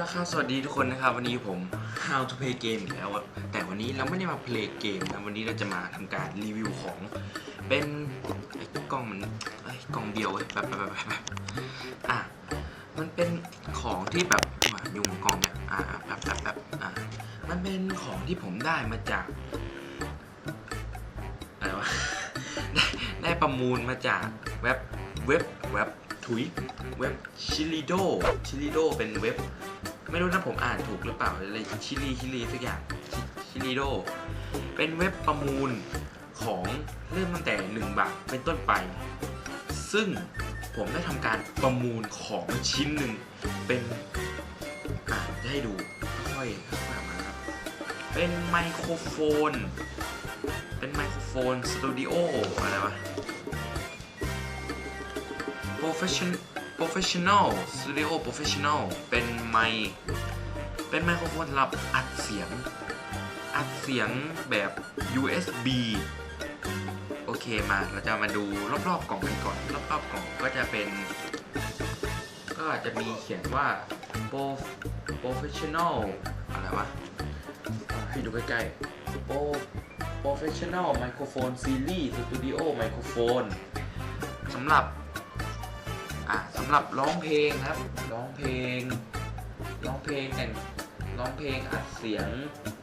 ละครับสวัสดีทุกคนนะครับ วันนี้ผม How to play game อีกแล้วอะแต่วันนี้เราไม่ได้มา play game นะวันนี้เราจะมาทำการรีวิวของ เป็นไอ้กล้องมันไอ้กล้องเดียวเว้ยแบบแบบแบบแบบอะมันเป็นของที่แบบว่ายุงกล้องเนี่ยอ่าแบบแบบแบบอ่ามันเป็นของที่ผมได้มาจากอะไรวะได้ได้ประมูลมาจากเว็บเว็บเว็บถุยเว็บชิลิโดชิลิโดเป็นเว็บ ไม่รู้นะผมอ่านถูกหรือเปล่าอะไรชิลีชิลีสักอย่างชิลิโด เป็นเว็บประมูลของเริ่มตั้งแต่ 1 บาทเป็นต้นไป ซึ่งผมได้ทำการประมูลของชิ้นหนึ่งเป็นอ่านจะให้ดูค่อยๆมาครับ เป็นไมโครโฟน เป็นไมโครโฟนสตูดิโออะไรวะ professional professional studio professional เป็นไมค์เป็นไมโครโฟนสำหรับอัดเสียง อัดเสียงแบบ USB โอเคมาเราจะมาดูรอบๆกล่องกันก่อน รอบๆกล่องก็จะเป็น ก็จะมีเขียนว่า pro professional อะไรวะให้ดูใกล้ๆ Pro Professional Microphone Series Studio Microphone สำหรับ อะสำหรับร้องเพลงครับ ร้องเพลง ร้องเพลงแต่งร้องเพลงอัดเสียง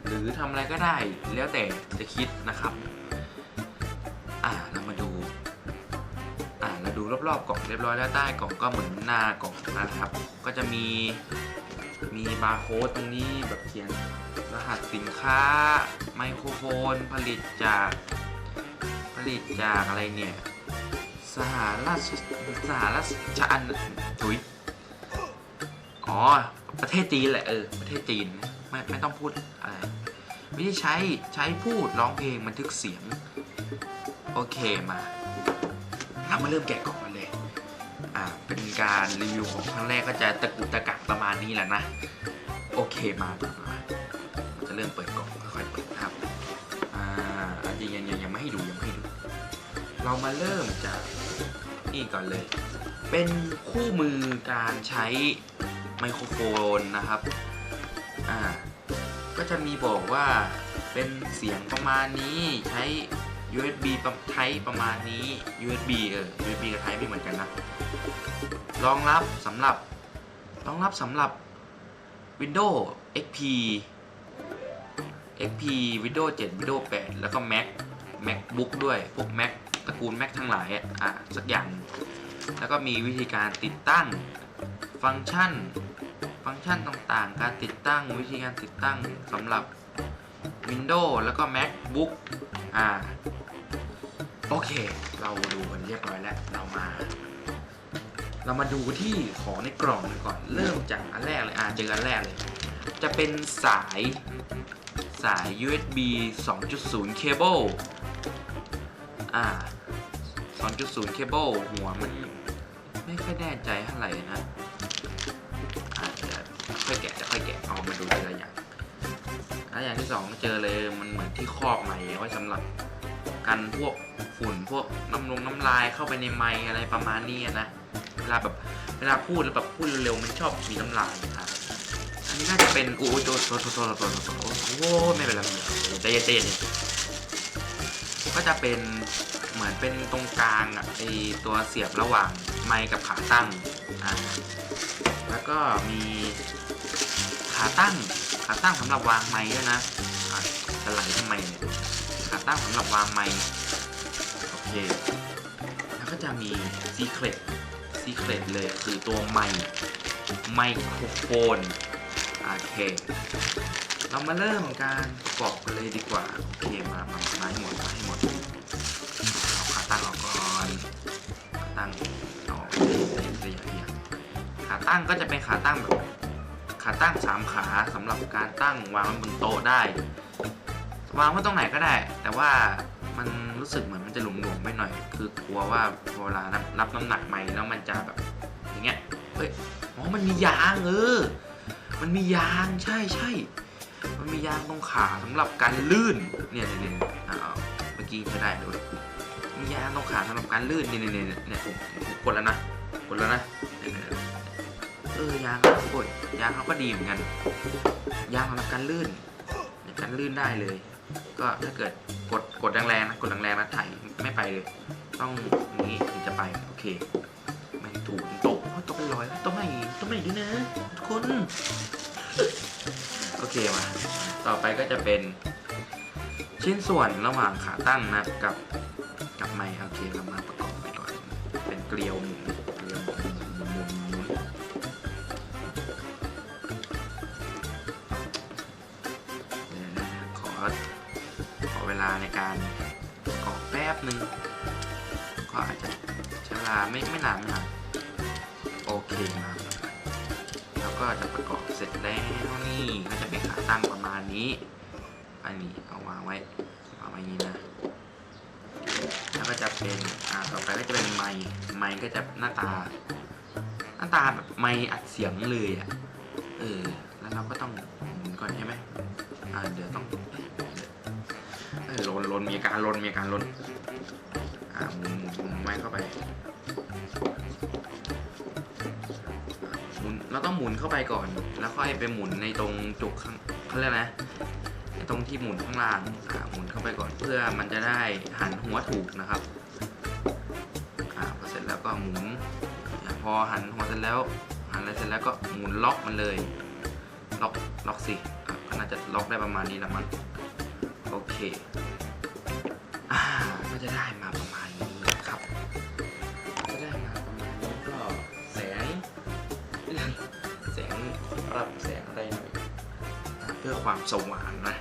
หรือทำอะไรก็ได้ แล้วแต่จะคิดนะครับ อะเรามาดู อะเราดูรอบๆกล่องเรียบร้อยแล้วใต้กล่องก็เหมือนหน้ากล่องนะครับ ก็จะมีมีบาร์โค้ดตรงนี้แบบเขียนรหัสสินค้า ไมโครโฟนผลิตจาก ผลิตจากอะไรเนี่ย สหราชสหราชอาณาถุยอ๋อ ประเทศจีนแหละเออ ประเทศจีน ไม่ไม่ต้องพูดอะไรวิธีใช้ใช้พูดร้องเพลงบันทึกเสียง โอเคมาเรามาเริ่มแกะกล่องกันเลย อ่า เป็นการรีวิวของครั้งแรกก็จะตะกุตะกักประมาณนี้แหละนะ โอเคมามาจะเริ่มเปิดกล่องค่อยๆเปิดครับ อ่าอันจริงยังยังยังไม่ให้ดูยังไม่ให้ดู เรามาเริ่มจาก นี่ก่อนเลย เป็นคู่มือการใช้ไมโครโฟนนะครับ อ่า ก็จะมีบอกว่าเป็นเสียงประมาณนี้ใช้ USB ประไทประมาณนี้ USB เออ USB กับไทไม่เหมือนกันนะ รองรับสำหรับ รองรับสำหรับ Windows XP XP Windows 7 Windows 8 แล้วก็ Mac MacBook ด้วย พวก Mac ตระกูล Mac ทั้งหลายอะสักอย่าง แล้วก็มีวิธีการติดตั้งฟังก์ชัน ฟังก์ชันต่างๆ การติดตั้งวิธีการติดตั้งสำหรับ Windows แล้วก็ MacBook อ่าโอเค เราดูกันเรียบร้อยแล้ว เรามา เรามาดูที่ของในกล่องก่อน เริ่มจากอันแรกเลย อ่าเจออันแรกเลย จะเป็นสายสาย USB 2.0 เคเบิล อ่า2.0เคเบิลหัวมันไม่ค่อยแน่ใจเท่าไหร่นะอ่าเดี๋ยวค่อยแกะจะค่อยแกะเอามาดูทีละอย่างอันอย่างที่สองเจอเลยมันเหมือนที่ครอบไม้ไว้สำหรับกันพวกฝุ่นพวกน้ำลงน้ำลายเข้าไปในไม้อะไรประมาณนี้นะเวลาแบบเวลาพูดแล้วแบบพูดเร็วๆมันชอบมีน้ำลายครับอันนี้น่าจะเป็นโอ้โทษโทษโทษโทษโทษโทษโอ้โหไม่เป็นไรใจเย็นใจเย็น ก็จะเป็นเหมือนเป็นตรงกลางอะไอตัวเสียบระหว่างไมค์กับขาตั้งอ่าแล้วก็มีขาตั้งขาตั้งสำหรับวางไมค์ด้วยนะอะจะไหลทำไมเนี่ยขาตั้งสำหรับวางไมค์โอเค แล้วก็จะมี Secret Secret เลยคือตัวไมค์ไมโครโฟนโอเค เรามาเริ่มการประกอบกันเลยดีกว่า โอเคมามา ตั้งก็จะเป็นขาตั้งแบบขาตั้งสามขาสำหรับการตั้งวางบนโต๊ะได้ วางไว้ตรงไหนก็ได้ แต่ว่ามันรู้สึกเหมือนมันจะหลวมๆไปหน่อย คือกลัวว่าเวลารับรับน้ำหนักใหม่แล้วมันจะแบบอย่างเงี้ยเฮ้ยอ๋อมันมียางเออมันมียางใช่ใช่มันมียางตรงขาสำหรับการลื่นเนี่ยเนี่ยเนี่ยอ่าเมื่อกี้ใช้ได้เลยมียางตรงขาสำหรับการลื่นเนี่ยเนี่ยเนี่ยเนี่ยผมกดแล้วนะกดแล้วนะเนี่ย ออยางโอ้ยยางเขาก็ดีเหมือนกัน ยางสำหรับการลื่นการลื่นได้เลย ก็ถ้าเกิดกดกดแรงๆนะกดแรงๆนะไถไม่ไปเลย ต้องนี้ถึงจะไปโอเคไม่ถูกตกตกลอยตกไม่ตกไม่ด้วยนะทุกคนโอเคมาต่อไปก็จะเป็นชิ้นส่วนระหว่างขาตั้งนะกับกับไม้โอเคเรามาประกอบกันก่อนเป็นเกลียวหมุ นึ่งก็อาจจะใช้เวลาไม่ไม่นานไม่นาโอเคมาแล้วก็จะประกอบเสร็จแล้วนี่ก็จะเป็นขาตั้งประมาณนี้ อันนี้เอาวางไว้วางไว้อย่างนี้นะแล้วก็จะเป็นอ่าต่อไปก็จะเป็นไมค์ไมค์ก็จะหน้าตา หน้าตาแบบไมค์อัดเสียงเลยอะเออแล้วเราก็ต้องหมุนก่อนใช่ไหมอ่าเดี๋ยวต้องเออลนลนมีอาการลนมีอาการลน เราต้องหมุนเข้าไปก่อน แล้วค่อยไปหมุนในตรงจุกข้างเขาเรียกนะตรงที่หมุนข้างล่างหมุนเข้าไปก่อนเพื่อมันจะได้หันหัวถูกนะครับอ่าพอเสร็จแล้วก็หมุนพอหันหัวเสร็จแล้ว หันอะไรเสร็จแล้วก็หมุนล็อกมันเลย ล็อกล็อกสิก็น่าจะล็อกได้ประมาณนี้แหละมั้งโอเคอ่าก็จะได้มาประ เพื่อความสว่างนะ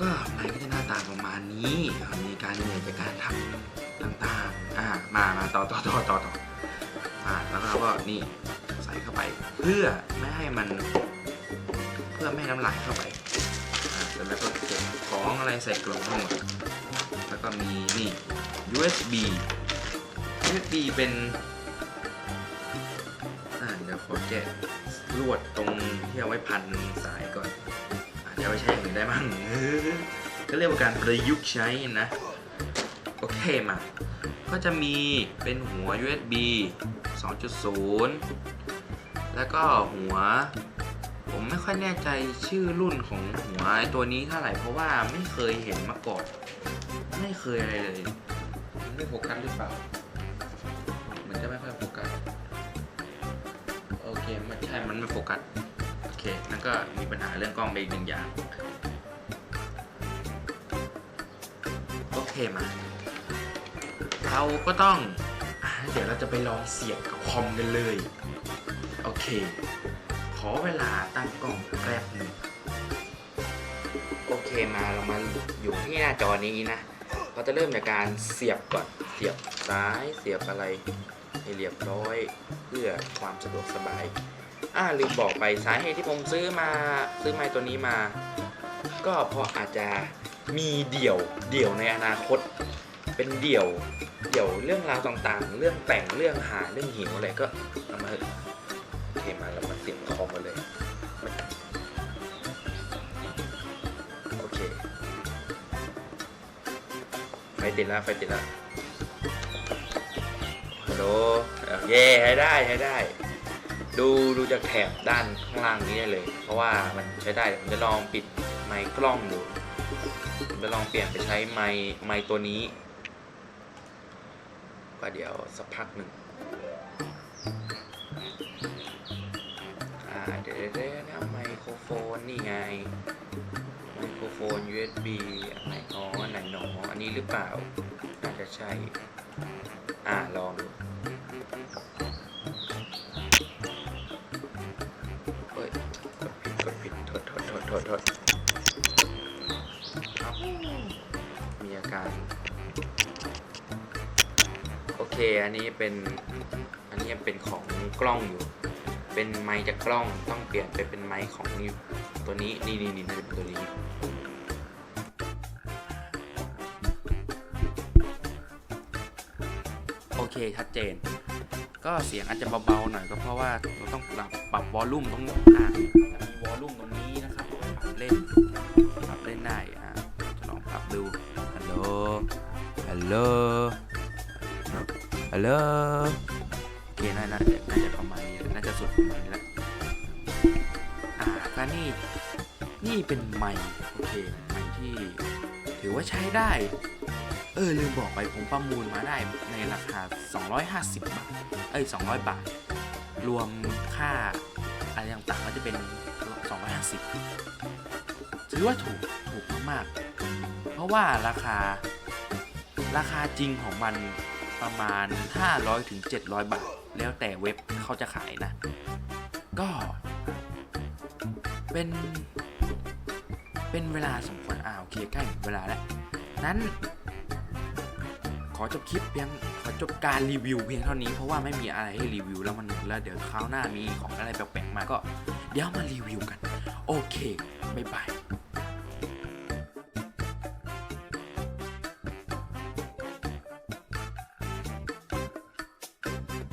ก็มันก็จะหน้าตาประมาณนี้ มีการเหนื่อยจากการทำต่างๆ อ่า มา มาต่อต่อต่อต่อต่ออ่า แล้วเราก็นี่ใส่เข้าไป เพื่อไม่ให้มัน เพื่อไม่ให้น้ำลายเข้าไป อ่าเสร็จแล้วก็เก็บของอะไรใส่กล่องทั้งหมด แล้วก็มีนี่ USB USB เป็น อ่า เดี๋ยวขอแกะ ลวดตรงที่เอาไว้พันสายก่อนอาจจะไปใช้อย่างอื่นได้บ้างก็เรียกว่าการประยุกต์ใช้นะ โอเคมา ก็จะมีเป็นหัว USB 2.0 แล้วก็หัว ผมไม่ค่อยแน่ใจชื่อรุ่นของหัวตัวนี้เท่าไหร่เพราะว่าไม่เคยเห็นมาก่อน ไม่เคยอะไรเลย ไม่โฟกัสหรือเปล่ามันจะไม่ค่อย ช่มันไม่โฟกัสโอเคนั่นก็มีปัญหาเรื่องกล้องไปอีกหนึ่งอย่างโอเคมาเราก็ต้องอเดี๋ยวเราจะไปลองเสียบกับคอมกันเลย โอเค ขอเวลาตั้งกล้องแป๊บหนึ่งโอเคมาเรามาอยู่ที่หน้าจอนี้นะเราจะเริ่มจากการเสียบก่อนเสียบซ้ายเสียบอะไรให้เรียบร้อยเพื่อความสะดวกสบาย อ่าลืมบอกไปสาเหตุที่ผมซื้อมาซื้อไม้ตัวนี้มา ก็เพราะอาจจะมีเดี่ยวเดี่ยวในอนาคต เป็นเดี่ยวเดี่ยวเรื่องราวต่างๆ เรื่องแต่งเรื่องหาเรื่องหิวอะไรก็เอามาเถอะโอเคมาเรามาเสียบคอมกันเลยโอเคไฟติดแล้วไฟติดแล้วฮัลโหลเย่ให้ได้ให้ได้ ดูดูจากแถบด้านข้างล่างนี้ได้เลย เพราะว่ามันใช้ได้เดี๋ยวผมจะลองปิดไมค์กล้องดูผมจะลองเปลี่ยนไปใช้ไมค์ไมค์ตัวนี้ ก็เดี๋ยวสักพักหนึ่งอ่าเดี๋ยวเดี๋ยวนะไมโครโฟนนี่ไงไมโครโฟน USB อันไหนอ๋ออันไหนหนออันนี้หรือเปล่าน่าจะใช่ อ่าลองดู ษโทษมีอาการ โอเค อันนี้เป็น อันนี้เป็นของกล้องอยู่ เป็นไมค์จากกล้อง ต้องเปลี่ยนไปเป็นไมค์ของนี่ตัวนี้ นี่นี่นี่น่าจะเป็นตัวนี้โอเค ชัดเจน ก็เสียงอาจจะเบาๆหน่อยก็เพราะว่าเราต้องปรับปรับวอลลุ่มตรงอะมีวอลลุ่มตรงนี้ เล่นปรับเล่นได้อะจะลองปรับดูฮัลโหลฮัลโหลฮัลโหลเคน่าน่าจะน่าจะประมาณนี้น่าจะสุดประมาณนี้แล้วอ่าก็นี่นี่เป็นไม้โอเคไม้ที่ถือว่าใช้ได้ เออลืมบอกไปผมประมูลมาได้ในราคา 250 บาท เอ้ย 200 บาท รวมค่าอะไรต่างๆก็จะเป็น 250 ถือว่าถูกถูกมากๆ เพราะว่าราคาราคาจริงของมันประมาณ 500ถึง700 บาท แล้วแต่เว็บเขาจะขายนะ ก็ เป็น เป็นเวลาสมควรอ่าโอเคียใกล้เวลาแล้ว นั้น ขอจบคลิปเพียงขอจบการรีวิวเพียงเท่านี้เพราะว่าไม่มีอะไรให้รีวิวแล้วมันแล้วเดี๋ยวคราวหน้ามีของอะไรแปลกๆมาก็ เดี๋ยวมารีวิวกัน โอเค บ๊ายบาย